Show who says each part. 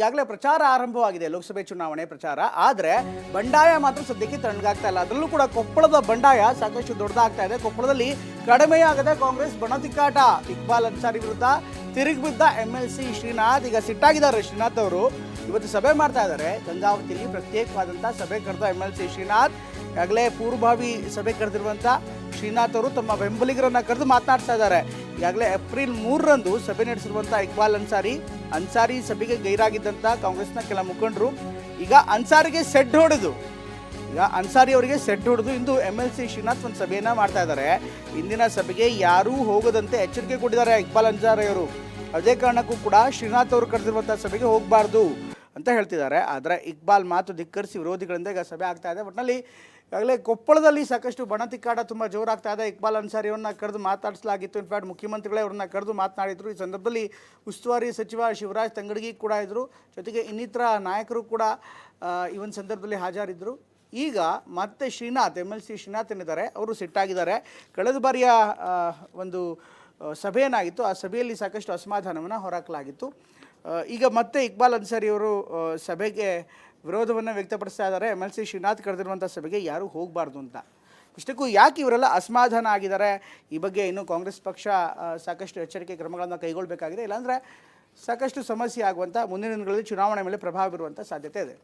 Speaker 1: ಈಗಾಗಲೇ ಪ್ರಚಾರ ಆರಂಭವಾಗಿದೆ, ಲೋಕಸಭೆ ಚುನಾವಣೆ ಪ್ರಚಾರ. ಆದರೆ ಬಂಡಾಯ ಮಾತ್ರ ಸದ್ಯಕ್ಕೆ ತಣ್ಣಗಾಗ್ತಾ ಇಲ್ಲ. ಅದರಲ್ಲೂ ಕೂಡ ಕೊಪ್ಪಳದ ಬಂಡಾಯ ಸಾಕಷ್ಟು ದೊಡ್ಡದಾಗ್ತಾ ಇದೆ. ಕೊಪ್ಪಳದಲ್ಲಿ ಕಡಿಮೆಯಾಗದೆ ಕಾಂಗ್ರೆಸ್ ಬಣತಿಕ್ಕಾಟ. ಇಕ್ಬಾಲ್ ಅನ್ಸಾರಿ ವಿರುದ್ಧ ತಿರುಗಿ ಬಿದ್ದ ಎಂ ಎಲ್ ಸಿ ಶ್ರೀನಾಥ್, ಈಗ ಸಿಟ್ಟಾಗಿದ್ದಾರೆ ಶ್ರೀನಾಥ್ ಅವರು. ಇವತ್ತು ಸಭೆ ಮಾಡ್ತಾ ಇದ್ದಾರೆ. ಗಂಗಾವತಿಯಲ್ಲಿ ಪ್ರತ್ಯೇಕವಾದಂಥ ಸಭೆ ಕರೆದ ಎಂ ಎಲ್ ಸಿ ಶ್ರೀನಾಥ್. ಈಗಾಗಲೇ ಪೂರ್ವಭಾವಿ ಸಭೆ ಕರೆದಿರುವಂಥ ಶ್ರೀನಾಥ್ ಅವರು ತಮ್ಮ ಬೆಂಬಲಿಗರನ್ನು ಕರೆದು ಮಾತನಾಡ್ತಾ ಇದ್ದಾರೆ. ಈಗಾಗಲೇ ಏಪ್ರಿಲ್ ಮೂರರಂದು ಸಭೆ ನಡೆಸಿರುವಂಥ ಇಕ್ಬಾಲ್ ಅನ್ಸಾರಿ ಅನ್ಸಾರಿ ಸಭೆಗೆ ಗೈರಾಗಿದ್ದಂಥ ಕಾಂಗ್ರೆಸ್ನ ಕೆಲ ಮುಖಂಡರು. ಈಗ ಅನ್ಸಾರಿಗೆ ಸೆಡ್ ಹೊಡೆದು, ಈಗ ಅನ್ಸಾರಿ ಅವರಿಗೆ ಸೆಡ್ ಹೊಡೆದು ಇಂದು ಎಂ ಎಲ್ ಸಿ ಶ್ರೀನಾಥ್ ಒಂದು ಸಭೆಯನ್ನ ಮಾಡ್ತಾ ಇದ್ದಾರೆ. ಇಂದಿನ ಸಭೆಗೆ ಯಾರೂ ಹೋಗದಂತೆ ಎಚ್ಚರಿಕೆ ಕೊಟ್ಟಿದ್ದಾರೆ ಇಕ್ಬಾಲ್ ಅನ್ಸಾರಿ ಅವರು ಅದೇ ಕಾರಣಕ್ಕೂ ಕೂಡ ಶ್ರೀನಾಥ್ ಅವರು ಕರೆದಿರುವಂಥ ಸಭೆಗೆ ಹೋಗಬಾರ್ದು. ಅಂತ ಹೇಳ್ತಿದ್ದಾರೆ. ಆದರೆ ಇಕ್ಬಾಲ್ ಮಾತು ಧಿಕ್ಕರಿಸಿ ವಿರೋಧಿಗಳಿಂದ ಈಗ ಸಭೆ ಆಗ್ತಾ ಇದೆ. ಒಟ್ಟಿನಲ್ಲಿ ಈಗಾಗಲೇ ಕೊಪ್ಪಳದಲ್ಲಿ ಸಾಕಷ್ಟು ಬಣತಿಕ್ಕಾಟ ತುಂಬ ಜೋರಾಗ್ತಾ ಇದೆ. ಇಕ್ಬಾಲ್ ಅನ್ಸಾರಿಯವ್ರನ್ನ ಕರೆದು ಮಾತಾಡಿಸಲಾಗಿತ್ತು. ಇನ್ಫ್ಯಾಕ್ಟ್ ಮುಖ್ಯಮಂತ್ರಿಗಳೇ ಅವ್ರನ್ನ ಕರೆದು ಮಾತನಾಡಿದ್ರು. ಈ ಸಂದರ್ಭದಲ್ಲಿ ಉಸ್ತುವಾರಿ ಸಚಿವ ಶಿವರಾಜ್ ತಂಗಡಗಿ ಕೂಡ ಇದ್ದರು ಜೊತೆಗೆ ಇನ್ನಿತರ ನಾಯಕರು ಕೂಡ ಈ ಒಂದು ಸಂದರ್ಭದಲ್ಲಿ ಹಾಜರಿದ್ದರು ಈಗ ಮತ್ತೆ Srinath M L C Srinath ಏನಿದ್ದಾರೆ ಅವರು ಸಿಟ್ಟಾಗಿದ್ದಾರೆ ಕಳೆದ ಬಾರಿಯ ಒಂದು ಆ, ಸಭೆ ಏನಾಗಿತ್ತು? ಆ ಸಭೆಯಲ್ಲಿ ಸಾಕಷ್ಟು ಅಸಮಾಧಾನವನ್ನು ಹೊರಹಾಕಲಾಗಿತ್ತು. ಈಗ ಮತ್ತೆ ಇಕ್ಬಾಲ್ ಅನ್ಸಾರಿ ಅವರು ಸಭೆಗೆ ವಿರೋಧವನ್ನು ವ್ಯಕ್ತಪಡಿಸ್ತಾ ಇದ್ದಾರೆ. ಎಂ ಎಲ್ ಸಿ ಶ್ರೀನಾಥ್ ಕರೆದಿರುವಂಥ ಸಭೆಗೆ ಯಾರೂ ಹೋಗಬಾರ್ದು ಅಂತ. ಇಷ್ಟಕ್ಕೂ ಯಾಕೆ ಇವರೆಲ್ಲ ಅಸಮಾಧಾನ ಆಗಿದ್ದಾರೆ? ಈ ಬಗ್ಗೆ ಇನ್ನೂ ಕಾಂಗ್ರೆಸ್ ಪಕ್ಷ ಸಾಕಷ್ಟು ಎಚ್ಚರಿಕೆ ಕ್ರಮಗಳನ್ನು ಕೈಗೊಳ್ಳಬೇಕಾಗಿದೆ ಇಲ್ಲಾಂದರೆ ಸಾಕಷ್ಟು ಸಮಸ್ಯೆ ಆಗುವಂಥ ಮುಂದಿನ ದಿನಗಳಲ್ಲಿ ಚುನಾವಣೆ ಮೇಲೆ ಪ್ರಭಾವ ಬೀರುವಂಥ ಸಾಧ್ಯತೆ ಇದೆ.